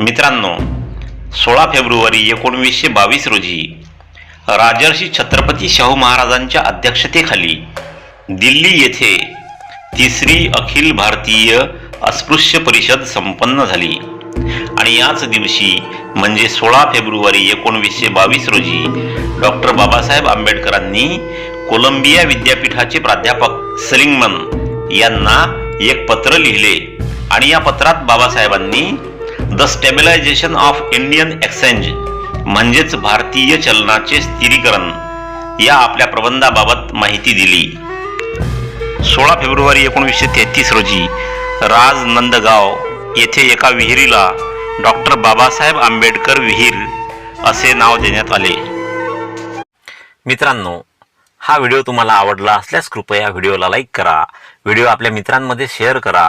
मित्रांनो सोळा फेब्रुवारी एकोणवीसशे बावीस रोजी राजर्षी छत्रपती शाहू महाराजांच्या अध्यक्षतेखाली दिल्ली येथे तिसरी अखिल भारतीय अस्पृश्य परिषद संपन्न झाली. आणि याच दिवशी म्हणजे सोळा फेब्रुवारी एकोणवीसशे बावीस रोजी डॉक्टर बाबासाहेब आंबेडकरांनी कोलंबिया विद्यापीठाचे प्राध्यापक सलिंगमन यांना एक पत्र लिहिले. आणि या पत्रात बाबासाहेबांनी the stabilisation of Indian exchange म्हणजेच भारतीय चलनाचे स्थिरीकरण या आपल्या प्रबंधाबाबत माहिती दिली. सोळा फेब्रुवारी एकोणीसशे तेहतीस रोजी राज नंदगाव येथे एका विहिरीला डॉक्टर बाबासाहेब आंबेडकर विहीर असे नाव देण्यात आले. मित्रांनो हा व्हिडिओ तुम्हाला आवडला असल्यास कृपया व्हिडिओला लाईक करा व्हिडिओ आपल्या मित्रांमध्ये शेअर करा